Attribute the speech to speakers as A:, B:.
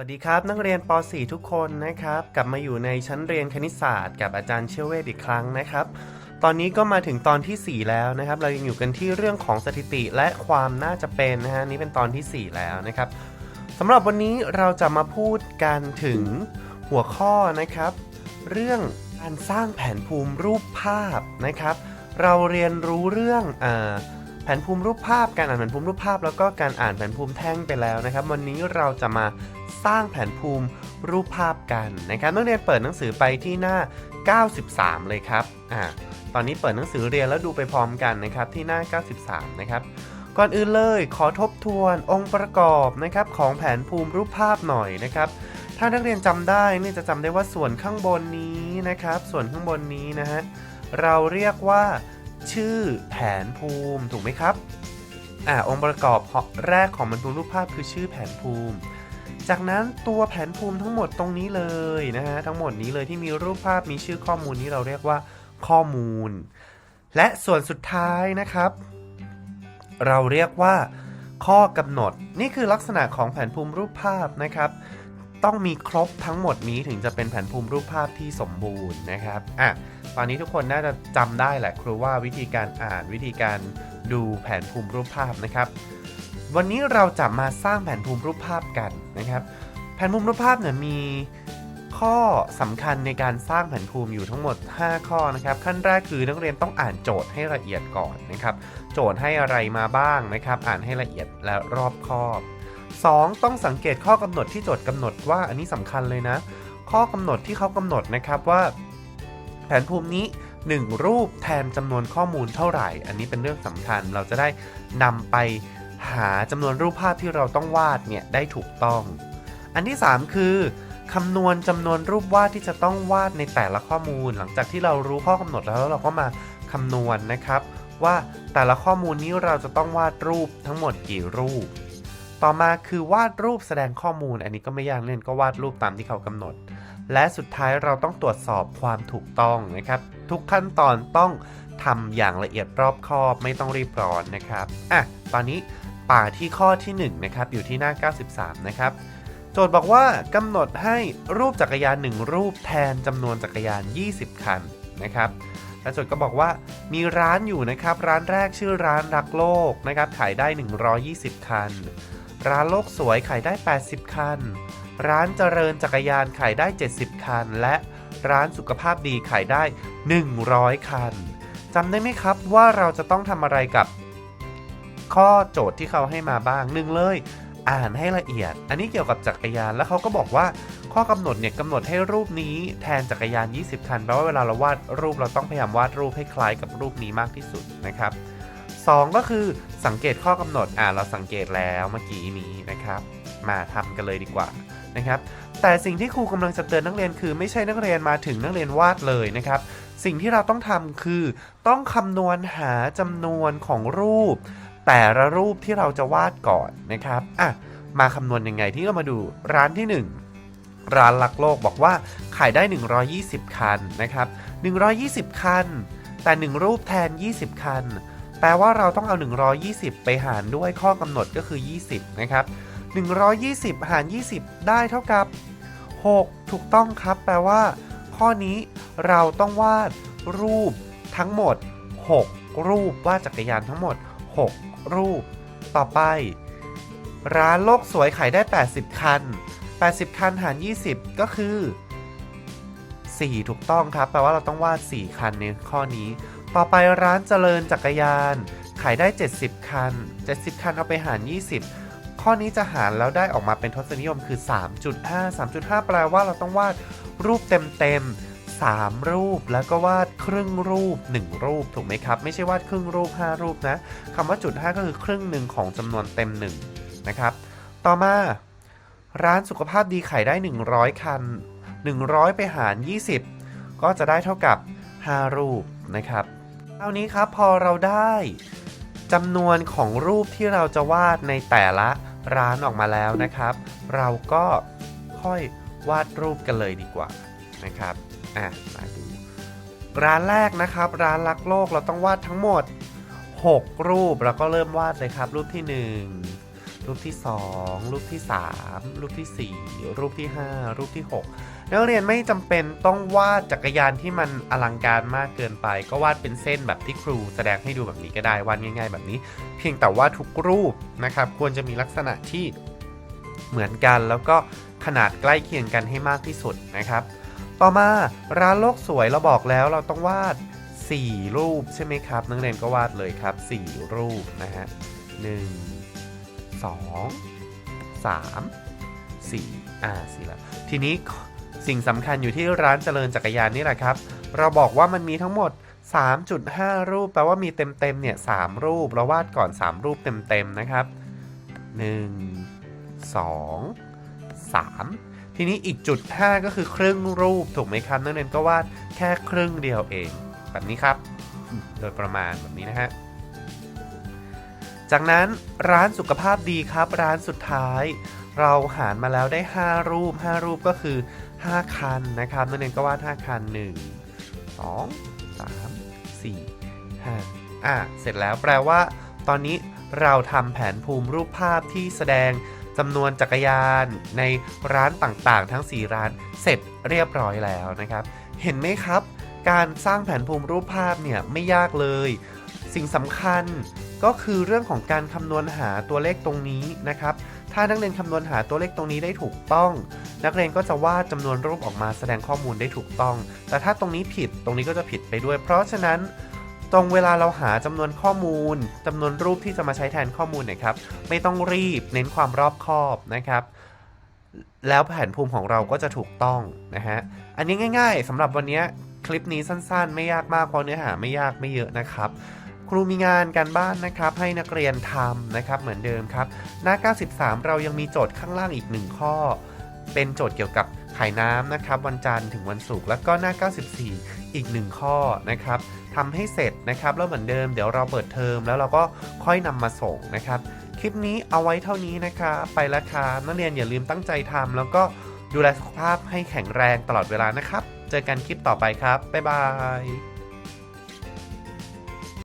A: วัสดีครับ นักเรียนป .4 ทุกคนนะครับ กลับมาอยู่ในชั้นเรียนคณิตศาสตร์กับอาจารย์เชยวเวทอีกครั้งนะครับ ตอนนี้ก็มาถึงตอนทีสี่ 4 แล้วนะครับ เรายังอยู่กันที่เรื่องของสถิติและความน่าจะเป็นนะฮะนี่เป็นตอนทีสี่ 4 แล้วนะครับสำหรับวันนี้เราจะมาพูดกันถึงหัวข้อนะครับ เรื่องการสร้างแผนภูมิรูปภาพนะครับ เราเรียนรู้เรื่องอา แผนภูมิรูปภาพการอ่านแผนภูมิรูปภาพ แล้วก็การอ่านแผนภูมิแท่งไปแล้วนะครับ วันนี้เราจะมาสร้างแผนภูมิรูปภาพกันนะครับนักเรียนเปิดหนังสือไปที่หน้า 93 เลยครับอ่าตอนนี้เปิดหนังสือเรียนแล้วดูไปพร้อมกันนะครับที่หน้า 93 นะครับก่อนอื่นเลยขอทบทวนองค์ประกอบนะครับของแผนภูมิรูปภาพหน่อยนะครับถ้านักเรียนจำได้เนี่ยจะจำได้ว่าส่วนข้างบนนี้นะครับ ส่วนข้างบนนี้นะฮะเราเรียกว่า ชื่อแผนภูมิถูกไหมครับอ่าองค์ประกอบแรกของแผนภูมิรูปภาพคือชื่อแผนภูมิ จากนั้นตัวแผนภูมิทั้งหมดตรงนี้เลยนะฮะทั้งหมดนี้เลยที่มีรูปภาพมีชื่อข้อมูลนี้เราเรียกว่าข้อมูล และส่วนสุดท้ายนะครับ เราเรียกว่า ข้อกำหนด นี่คือลักษณะของแผนภูมิรูปภาพนะครับ ต้องมีครบทั้งหมดนี้ถึงจะเป็นแผนภูมิรูปภาพที่สมบูรณ์นะครับอะ ตอนนี้ทุกคนน่าจะจำได้แหละครูว่าวิธีการอ่านวิธีการดูแผนภูมิรูปภาพนะครับ วันนี้เราจะมาสร้างแผนภูมิรูปภาพกันนะครับ แผนภูมิรูปภาพเนี่ยมีข้อสำคัญในการสร้างแผนภูมิอยู่ทั้งหมด 5 ข้อนะครับ ขั้นแรกคือนักเรียนต้องอ่านโจทย์ให้ละเอียดก่อนนะครับ โจทย์ให้อะไรมาบ้างนะครับ อ่านให้ละเอียดและรอบคอบ 2. ต้องสังเกตข้อกำหนดที่โจทย์กำหนดว่าอันนี้สำคัญเลยนะ ข้อกำหนดที่เขากำหนดนะครับว่า แผนภูมินี้ 1 รูปแทนจำนวนข้อมูลเท่าไหร่ อันนี้เป็นเรื่องสำคัญเราจะได้นำไปหาจำนวนรูปภาพที่เราต้องวาดเนี่ยได้ถูกต้อง อันที่ 3 คือคำนวณจำนวนรูปวาดที่จะต้องวาดในแต่ละข้อมูล หลังจากที่เรารู้ข้อกำหนดแล้วเราก็มาคำนวณนะครับ ว่าแต่ละข้อมูลนี้เราจะต้องวาดรูปทั้งหมดกี่รูป ต่อมาคือวาดรูปแสดงข้อมูล อันนี้ก็ไม่ยากเล่นก็วาดรูปตามที่เขากำหนด และสุดท้ายเราต้องตรวจสอบความถูกต้องนะครับ ทุกขั้นตอนต้องทำอย่างละเอียดรอบคอบไม่ต้องรีบร้อนนะครับอะตอนนี้ป่าที่ข้อที่1นะครับอยู่ที่หน้า 93 นะครับ โจทย์บอกว่ากำหนดให้รูปจักรยาน 1 รูปแทนจำนวนจักรยาน 20 คันนะครับและโจทย์ก็บอกว่ามีร้านอยู่นะครับ ร้านแรกชื่อร้านรักโลกนะครับขายได้ 120 คัน ร้านโลกสวยขายได้ 80 คัน ร้านเจริญจักรยานขายได้ 70 คัน และร้านสุขภาพดีขายได้ 100 คันจำได้ไหมครับว่าเราจะต้องทำอะไรกับ ข้อโจทย์ที่เขาให้มาบ้างหนึ่งเลย อ่านให้ละเอียด อันนี้เกี่ยวกับจักรยานแล้วเขาก็บอกว่าข้อกำหนดเนี่ยกำหนดให้รูปนี้แทนจักรยาน 20 คันแปลว่าเวลาเราวาดรูปเราต้องพยายามวาดรูปให้คล้ายกับรูปนี้มากที่สุดนะครับสองก็คือสังเกตข้อกำหนดอ่าเราสังเกตแล้วเมื่อกี้นี้นะครับ มาทำกันเลยดีกว่า นะครับ แต่สิ่งที่ครูกำลังจะเตือนนักเรียนคือไม่ใช่นักเรียนมาถึงนักเรียนวาดเลยนะครับ สิ่งที่เราต้องทำคือ ต้องคำนวณหาจำนวนของรูป แต่ละรูปที่เราจะวาดก่อนนะครับอะมาคำนวณยังไงที่เรามาดูร้านที่ 1 ร้านลักโลกบอกว่าขายได้ 120 คันนะครับ 120 คัน แต่ 1 รูปแทน 20 คัน แปลว่าเราต้องเอา 120 ไปหารด้วยข้อกำหนดก็คือ 20 นะครับ 120 หาร 20 ได้เท่ากับ 6 ถูกต้องครับแปลว่า ข้อนี้เราต้องวาดรูปทั้งหมด 6 รูปวาดจักรยานทั้งหมด 6 รูป ต่อไป ร้านโลกสวยขายได้ 80 คัน 80 คันหาร 20 ก็คือ 4 ถูกต้องครับ แปลว่าเราต้องวาด 4 คันในข้อนี้ ต่อไปร้านเจริญจักรยาน ขายได้ 70 คัน 70 คันเอาไปหาร 20 ข้อนี้จะหารแล้วได้ออกมาเป็นทศนิยมคือ 3.5 3.5 แปลว่าเราต้องวาดรูปเต็มๆ3รูปแล้วก็วาดครึ่งรูป 1 รูปถูกไหมครับ ไม่ใช่วาดครึ่งรูป 5 รูปนะคำว่าจุด 5 ก็คือครึ่งหนึ่งของจำนวนเต็ม1นะครับ ต่อมา ร้านสุขภาพดีขายได้ 100 คัน 100 ไปหาร 20 ก็จะได้เท่ากับ 5 รูปนะครับเท่านี้ครับพอเราได้จำนวนของรูปที่เราจะวาดในแต่ละ ร้านออกมาแล้วนะครับ เราก็ค่อยวาดรูปกันเลยดีกว่านะครับอะมาดูร้านแรกนะครับ ร้านรักโลกเราต้องวาดทั้งหมด 6 รูปแล้วก็เริ่มวาดเลยครับ รูปที่ 1 รูปที่ 2 รูปที่ 3 รูปทีสี่4 รูปที่ 5 รูปที่ 6 นักเรียนไม่จำเป็นต้องวาดจักรยานที่มันอลังการมากเกินไป ก็วาดเป็นเส้นแบบที่ครูแสดงให้ดูแบบนี้ก็ได้วาดง่าย ๆ แบบนี้ เพียงแต่ว่าทุกรูปนะครับ ควรจะมีลักษณะที่เหมือนกัน แล้วก็ขนาดใกล้เคียงกันให้มากที่สุดนะครับ ต่อมาร้านโลกสวยเราบอกแล้วเราต้องวาด 4 รูปใช่ไหมครับ นักเรียนก็วาดเลยครับ 4 รูปนะฮะหนึ่งสองสามสี่อ่าสี่แล้วทีนี้ สิ่งสำคัญอยู่ที่ร้านเจริญจักรยานนี่แหละครับ เราบอกว่ามันมีทั้งหมด 3.5 รูป แปลว่ามีเต็มๆเนี่ย3รูป เราวาดก่อน 3 รูปเต็มๆนะครับ 1 2 3 ทีนี้อีกจุด 5 ก็คือครึ่งรูปถูกไหมครับนักเรียนก็วาดแค่ครึ่งเดียวเอง แบบนี้ครับ โดยประมาณแบบนี้นะฮะจากนั้นร้านสุขภาพดีครับ ร้านสุดท้าย เราหารมาแล้วได้ 5 รูป 5 รูปก็คือ 5 คันนะครับนักเรียนก็วาด5คัน 1 2 3 4 5อะเสร็จแล้วแปลว่า ตอนนี้เราทำแผนภูมิรูปภาพที่แสดงจำนวนจักรยานในร้านต่างๆ ทั้ง 4 ร้านเสร็จเรียบร้อยแล้วนะครับ เห็นไหมครับ การสร้างแผนภูมิรูปภาพเนี่ยไม่ยากเลย สิ่งสำคัญก็คือเรื่องของการคำนวณหาตัวเลขตรงนี้นะครับ ถ้านักเรียนคำนวณหาตัวเลขตรงนี้ได้ถูกต้อง นักเรียนก็จะวาดจำนวนรูปออกมาแสดงข้อมูลได้ถูกต้อง แต่ถ้าตรงนี้ผิดตรงนี้ก็จะผิดไปด้วย เพราะฉะนั้นตรงเวลาเราหาจำนวนข้อมูลจำนวนรูปที่จะมาใช้แทนข้อมูลนี่ยครับ ไม่ต้องรีบเน้นความรอบคอบนะครับ แล้วแผนภูมิของเราก็จะถูกต้องนะฮะอันนี้ง่าย ๆสำหรับวันนี้คลิปนี้สั้นๆ ไม่ยากมากเพราะเนื้อหาไม่ยากไม่เยอะนะครับ ครูมีงานการบ้านนะครับให้นักเรียนทำนะครับเหมือนเดิมครับหน้า 93 เรายังมีโจทย์ข้างล่างอีก 1 ข้อ เป็นโจทย์เกี่ยวกับขายน้ำนะครับวันจันทร์ถึงวันศุกร์แล้วก็หน้า 94 อีก 1 ข้อนะครับทำให้เสร็จนะครับแล้วเหมือนเดิมเดี๋ยวเราเปิดเทอมแล้วเราก็ค่อยนำมาส่งนะครับ คลิปนี้เอาไว้เท่านี้นะครับไปแล้วครับนักเรียนอย่าลืมตั้งใจทำแล้วก็ดูแลสุขภาพให้แข็งแรงตลอดเวลานะครับ เจอกันคลิปต่อไปครับบ๊ายบาย